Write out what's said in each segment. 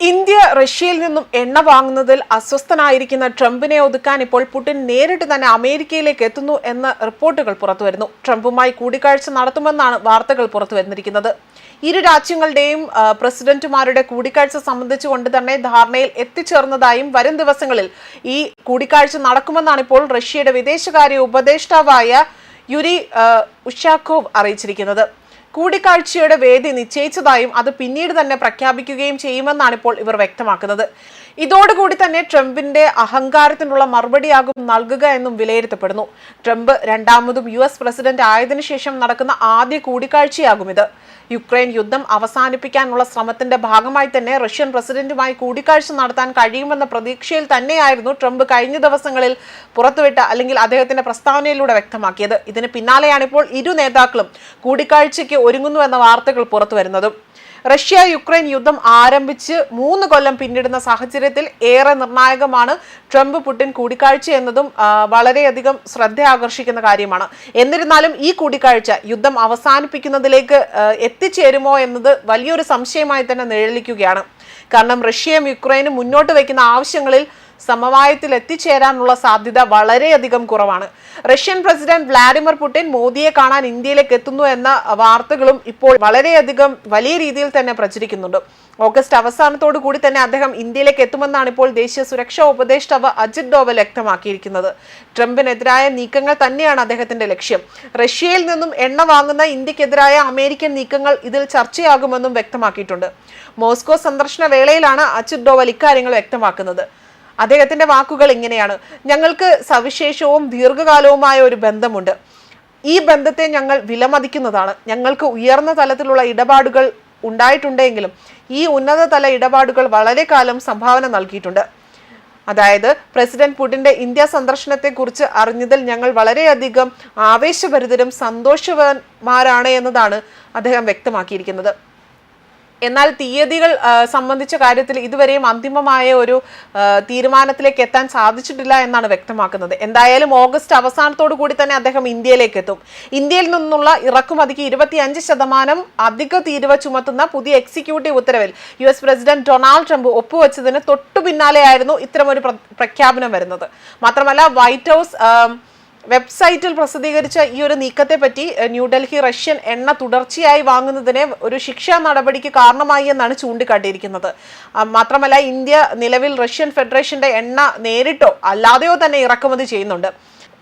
India റഷ്യയിൽ നിന്നും എണ്ണ വാങ്ങുന്നതിൽ അസ്വസ്ഥനായിരിക്കുന്ന ട്രംപിനെ ഒതുക്കാൻ ഇപ്പോൾ പുടിൻ നേരിട്ട് തന്നെ അമേരിക്കയിലേക്ക് എത്തുന്നു എന്ന റിപ്പോർട്ടുകൾ പുറത്തുവരുന്നു. ട്രംപുമായി കൂടിക്കാഴ്ച നടത്തുമെന്നാണ് വാർത്തകൾ പുറത്തുവന്നിരിക്കുന്നത് ഇരു രാജ്യങ്ങളുടെയും പ്രസിഡന്റുമാരുടെ കൂടിക്കാഴ്ച സംബന്ധിച്ചുകൊണ്ട് തന്നെ ധാരണയിൽ എത്തിച്ചേർന്നതായും വരും ദിവസങ്ങളിൽ ഈ കൂടിക്കാഴ്ച നടക്കുമെന്നാണ് ഇപ്പോൾ റഷ്യയുടെ വിദേശകാര്യ ഉപദേഷ്ടാവായ യുരി ഉഷാക്കോവ് അറിയിച്ചിരിക്കുന്നത്. കൂടിക്കാഴ്ചയുടെ വേദി നിശ്ചയിച്ചതായും അത് പിന്നീട് തന്നെ പ്രഖ്യാപിക്കുകയും ചെയ്യുമെന്നാണ് ഇപ്പോൾ ഇവർ വ്യക്തമാക്കുന്നത്. ഇതോടുകൂടി തന്നെ ട്രംപിന്റെ അഹങ്കാരത്തിനുള്ള മറുപടിയാകും നൽകുക എന്നും വിലയിരുത്തപ്പെടുന്നു. ട്രംപ് രണ്ടാമതും യു എസ് പ്രസിഡന്റ് ആയതിനു ശേഷം നടക്കുന്ന ആദ്യ കൂടിക്കാഴ്ചയാകും ഇത്. യുക്രൈൻ യുദ്ധം അവസാനിപ്പിക്കാനുള്ള ശ്രമത്തിന്റെ ഭാഗമായി തന്നെ റഷ്യൻ പ്രസിഡന്റുമായി കൂടിക്കാഴ്ച നടത്താൻ കഴിയുമെന്ന പ്രതീക്ഷയിൽ തന്നെയായിരുന്നു ട്രംപ് കഴിഞ്ഞ ദിവസങ്ങളിൽ പുറത്തുവിട്ട അല്ലെങ്കിൽ അദ്ദേഹത്തിന്റെ പ്രസ്താവനയിലൂടെ വ്യക്തമാക്കിയത്. ഇതിന് പിന്നാലെയാണ് ഇപ്പോൾ ഇരു നേതാക്കളും കൂടിക്കാഴ്ചയ്ക്ക് ഒരുങ്ങുന്നു എന്ന വാർത്തകൾ പുറത്തു വരുന്നതും. റഷ്യ യുക്രൈൻ യുദ്ധം ആരംഭിച്ച് മൂന്ന് കൊല്ലം പിന്നിടുന്ന സാഹചര്യത്തിൽ ഏറെ നിർണായകമാണ് ട്രംപ് പുടിൻ കൂടിക്കാഴ്ച എന്നതും വളരെയധികം ശ്രദ്ധ ആകർഷിക്കുന്ന കാര്യമാണ്. എന്നിരുന്നാലും ഈ കൂടിക്കാഴ്ച യുദ്ധം അവസാനിപ്പിക്കുന്നതിലേക്ക് എത്തിച്ചേരുമോ എന്നത് വലിയൊരു സംശയമായി തന്നെ നിഴലിക്കുകയാണ്. കാരണം റഷ്യയും യുക്രൈനും മുന്നോട്ട് വയ്ക്കുന്ന ആവശ്യങ്ങളിൽ സമവായത്തിൽ എത്തിച്ചേരാനുള്ള സാധ്യത വളരെയധികം കുറവാണ്. റഷ്യൻ പ്രസിഡന്റ് വ്ളാഡിമിർ പുടിൻ മോദിയെ കാണാൻ ഇന്ത്യയിലേക്ക് എത്തുന്നു എന്ന വാർത്തകളും ഇപ്പോൾ വളരെയധികം വലിയ രീതിയിൽ തന്നെ പ്രചരിക്കുന്നുണ്ട്. ഓഗസ്റ്റ് അവസാനത്തോടു കൂടി തന്നെ അദ്ദേഹം ഇന്ത്യയിലേക്ക് എത്തുമെന്നാണ് ഇപ്പോൾ ദേശീയ സുരക്ഷാ ഉപദേഷ്ടാവ് അജിത് ഡോവൽ വ്യക്തമാക്കിയിരിക്കുന്നത്. ട്രംപിനെതിരായ നീക്കങ്ങൾ തന്നെയാണ് അദ്ദേഹത്തിന്റെ ലക്ഷ്യം. റഷ്യയിൽ നിന്നും എണ്ണ വാങ്ങുന്ന ഇന്ത്യക്കെതിരായ അമേരിക്കൻ നീക്കങ്ങൾ ഇതിൽ ചർച്ചയാകുമെന്നും വ്യക്തമാക്കിയിട്ടുണ്ട്. മോസ്കോ സന്ദർശന വേളയിലാണ് അജിത് ഡോവൽ ഇക്കാര്യങ്ങൾ വ്യക്തമാക്കുന്നത്. അദ്ദേഹത്തിന്റെ വാക്കുകൾ ഇങ്ങനെയാണ്. ഞങ്ങൾക്ക് സവിശേഷവും ദീർഘകാലവുമായ ഒരു ബന്ധമുണ്ട്. ഈ ബന്ധത്തെ ഞങ്ങൾ വിലമതിക്കുന്നതാണ്. ഞങ്ങൾക്ക് ഉയർന്ന തലത്തിലുള്ള ഇടപാടുകൾ ഉണ്ടായിട്ടുണ്ടെങ്കിലും ഈ ഉന്നത തല ഇടപാടുകൾ വളരെ കാലം സംഭാവന നൽകിയിട്ടുണ്ട്. അതായത് പ്രസിഡന്റ് പുടിന്റെ ഇന്ത്യ സന്ദർശനത്തെക്കുറിച്ച് അറിഞ്ഞതിൽ ഞങ്ങൾ വളരെയധികം ആവേശഭരിതരും സന്തോഷവാന്മാരാണ് എന്നതാണ് അദ്ദേഹം വ്യക്തമാക്കിയിരിക്കുന്നത്. എന്നാൽ തീയതികൾ സംബന്ധിച്ച കാര്യത്തിൽ ഇതുവരെയും അന്തിമമായ ഒരു തീരുമാനത്തിലേക്ക് എത്താൻ സാധിച്ചിട്ടില്ല എന്നാണ് വ്യക്തമാക്കുന്നത്. എന്തായാലും ഓഗസ്റ്റ് അവസാനത്തോടു കൂടി തന്നെ അദ്ദേഹം ഇന്ത്യയിലേക്ക് എത്തും. ഇന്ത്യയിൽ നിന്നുള്ള ഇറക്കുമതിക്ക് ഇരുപത്തിയഞ്ച് ശതമാനം അധിക തീരുവ ചുമത്തുന്ന പുതിയ എക്സിക്യൂട്ടീവ് ഉത്തരവിൽ U S president Donald Trump ഒപ്പുവെച്ചതിന് തൊട്ടു പിന്നാലെയായിരുന്നു ഇത്തരമൊരു പ്രഖ്യാപനം വരുന്നത്. മാത്രമല്ല വൈറ്റ് ഹൗസ് വെബ്സൈറ്റിൽ പ്രസിദ്ധീകരിച്ച ഈ ഒരു നീക്കത്തെ പറ്റി ന്യൂഡൽഹി റഷ്യൻ എണ്ണ തുടർച്ചയായി വാങ്ങുന്നതിനെ ഒരു ശിക്ഷാ നടപടിക്ക് കാരണമായി എന്നാണ് ചൂണ്ടിക്കാട്ടിയിരിക്കുന്നത്. മാത്രമല്ല ഇന്ത്യ നിലവിൽ റഷ്യൻ ഫെഡറേഷന്റെ എണ്ണ നേരിട്ടോ അല്ലാതെയോ തന്നെ ഇറക്കുമതി ചെയ്യുന്നുണ്ട്.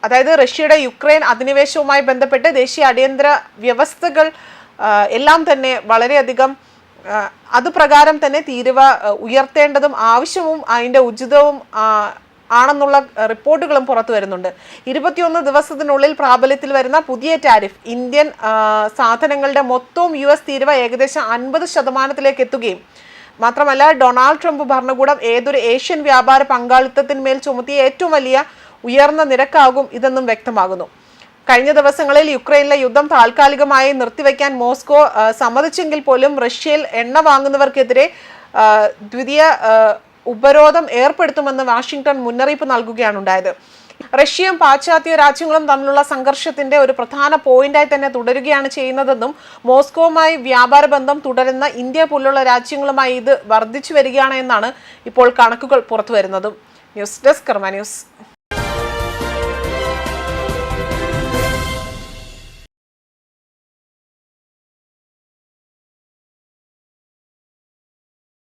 അതായത് റഷ്യയുടെ യുക്രൈൻ അധിനിവേശവുമായി ബന്ധപ്പെട്ട് ദേശീയ അടിയന്തര വ്യവസ്ഥകൾ എല്ലാം തന്നെ വളരെയധികം അത് പ്രകാരം തന്നെ തീരുവ ഉയർത്തേണ്ടതും ആവശ്യവും അതിന്റെ ഉചിതവും ആണെന്നുള്ള റിപ്പോർട്ടുകളും പുറത്തു വരുന്നുണ്ട്. ഇരുപത്തിയൊന്ന് ദിവസത്തിനുള്ളിൽ പ്രാബല്യത്തിൽ വരുന്ന പുതിയ ടാരിഫ് ഇന്ത്യൻ സാധനങ്ങളുടെ മൊത്തവും യു എസ് തീരുവ ഏകദേശം അൻപത് ശതമാനത്തിലേക്ക് എത്തുകയും മാത്രമല്ല ഡൊണാൾഡ് ട്രംപ് ഭരണകൂടം ഏതൊരു ഏഷ്യൻ വ്യാപാര പങ്കാളിത്തത്തിന്മേൽ ചുമത്തിയ ഏറ്റവും വലിയ ഉയർന്ന നിരക്കാകും ഇതെന്നും വ്യക്തമാകുന്നു. കഴിഞ്ഞ ദിവസങ്ങളിൽ യുക്രൈനിലെ യുദ്ധം താൽക്കാലികമായി നിർത്തിവെക്കാൻ മോസ്കോ സമ്മതിച്ചെങ്കിൽ പോലും റഷ്യയിൽ എണ്ണ വാങ്ങുന്നവർക്കെതിരെ ദ്വിതീയ ഉപരോധം ഏർപ്പെടുത്തുമെന്ന് വാഷിംഗ്ടൺ മുന്നറിയിപ്പ് നൽകുകയാണ് ഉണ്ടായത് റഷ്യയും പാശ്ചാത്യ രാജ്യങ്ങളും തമ്മിലുള്ള സംഘർഷത്തിന്റെ ഒരു പ്രധാന പോയിന്റായി തന്നെ തുടരുകയാണ് ചെയ്യുന്നതെന്നും മോസ്കോവുമായി വ്യാപാര ബന്ധം തുടരുന്ന ഇന്ത്യ പോലുള്ള രാജ്യങ്ങളുമായി ഇത് വർദ്ധിച്ചു വരികയാണ് എന്നാണ് ഇപ്പോൾ കണക്കുകൾ പുറത്തു വരുന്നതും ന്യൂസ് ഡെസ്ക് കർമ്മ ന്യൂസ്.